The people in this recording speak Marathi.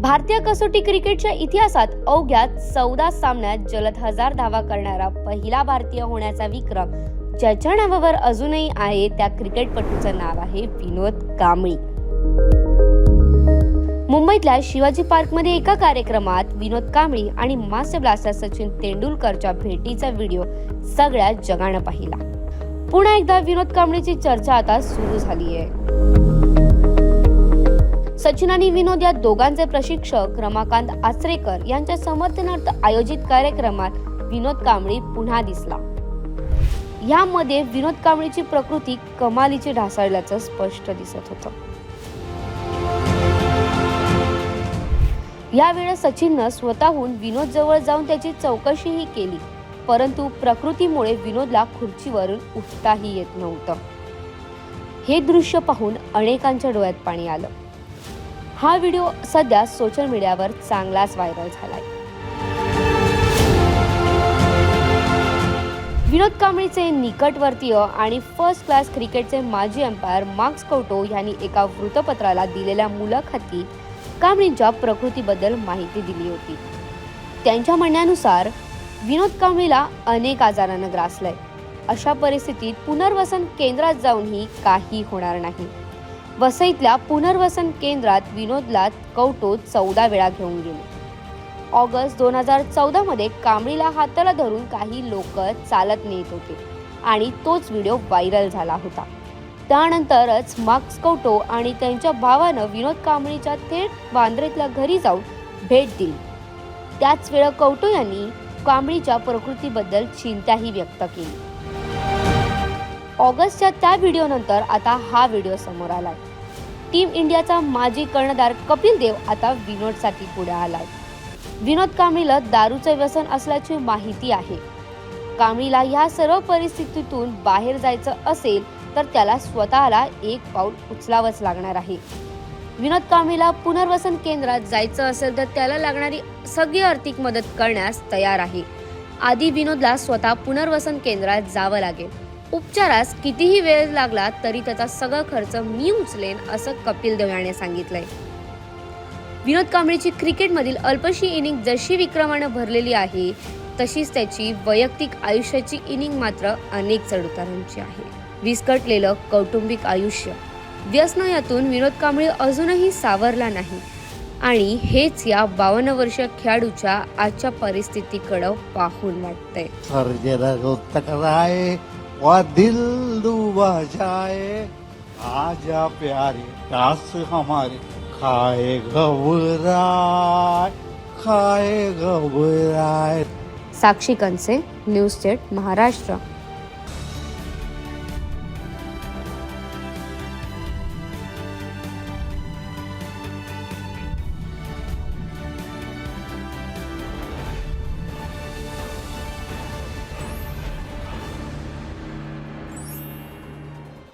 भारतीय कसोटी क्रिकेटच्या इतिहासात अवघ्या चौदा सामन्यात जलद हजार धावा करणारा पहिला भारतीय होण्याचा विक्रम ज्याच्या नावावर अजूनही आहे. त्या क्रिकेटपटूचं नाव आहे विनोद कांबळी. मुंबईतल्या शिवाजी पार्कमध्ये एका कार्यक्रमात विनोद कांबळी आणि मास्टर ब्लास्टर सचिन तेंडुलकरच्या भेटीचा व्हिडिओ सगळ्या जगानं पाहिला. पुन्हा एकदा विनोद कांबळीची चर्चा आता सुरू झाली आहे सचिन आणि विनोद या दोघांचे प्रशिक्षक रमाकांत आचरेकर यांच्या समर्थनार्थ आयोजित कार्यक्रमात विनोद कांबळी पुन्हा दिसला. यामध्ये विनोद कांबळीची प्रकृती कमालीची ढासळल्याचं स्पष्ट दिसत होतं. यावेळेस सचिननं स्वतःहून विनोद जवळ जाऊन त्याची चौकशीही केली परंतु प्रकृतीमुळे विनोदला खुर्चीवरून उठताही येत नव्हतं. हे दृश्य पाहून अनेकांच्या डोळ्यात पाणी आलं. हा व्हिडिओ सध्या सोशल मीडियावर चांगलाच व्हायरल झालाय. विनोद कांबळीचे निकटवर्तीय आणि फर्स्ट क्लास क्रिकेटचे माजी अंपायर मार्क्स कौटो यांनी एका वृत्तपत्राला दिलेल्या मुलाखतीत कांबळींच्या प्रकृतीबद्दल माहिती दिली होती. त्यांच्या म्हणण्यानुसार विनोद कांबळीला अनेक आजारानं ग्रासलंय. अशा परिस्थितीत पुनर्वसन केंद्रात जाऊनही काही होणार नाही. वसईतल्या पुनर्वसन केंद्रात विनोदला कौटो चौदा वेळा घेऊन गेले. ऑगस्ट दोन हजार चौदामध्ये कांबळीला हाताला धरून काही लोक चालत नेत होते आणि तोच व्हिडिओ व्हायरल झाला होता. त्यानंतरच मार्क्स कौटो आणि त्यांच्या भावानं विनोद कांबळीच्या थेट वांद्रेतल्या घरी जाऊन भेट दिली. त्याच वेळा कौटो यांनी कांबळीच्या प्रकृतीबद्दल चिंताही व्यक्त केली. ऑगस्टच्या त्या व्हिडिओनंतर आता हा व्हिडिओ समोर आलाय. टीम इंडियाचा माजी कर्णधार कपिल देव आता विनोदसाठी पुढे आलाय. विनोद कांबळीला दारूचं व्यसन असल्याची माहिती आहे. कांबळीला ह्या सर्व परिस्थितीतून बाहेर जायचं असेल तर त्याला स्वतःला एक पाऊल उचलावंच लागणार आहे. विनोद कांबळीला पुनर्वसन केंद्रात जायचं असेल तर त्याला लागणारी सगळी आर्थिक मदत करण्यास तयार आहे. आधी विनोदला स्वतः पुनर्वसन केंद्रात जावं लागेल. उपचारास कितीही वेळ लागला तरी त्याचा सगळा खर्च मी उचलेन असं कपिल देव याने सांगितलंय. विनोद कांबळीची क्रिकेटमधील अल्पशी इनिंग जशी विक्रमानं भरलेली आहे तशीच त्याची वैयक्तिक आयुष्याची इनिंग मात्र अनेक चढउतारांची आहे. विस्कटलेलं कौटुंबिक आयुष्य. व्यसन यातून विनोद कांबळे अजूनही सावरला नाही. आणि हेच या बावन्न वर्ष खेळाडूच्या आजच्या परिस्थितीकडं पाहून वाटतंय. वह दिल डूबा जाए, आजा प्यारे दास हमारे, खाए घबराए खाए घबराए। Sakshi Kanse, news state Maharashtra.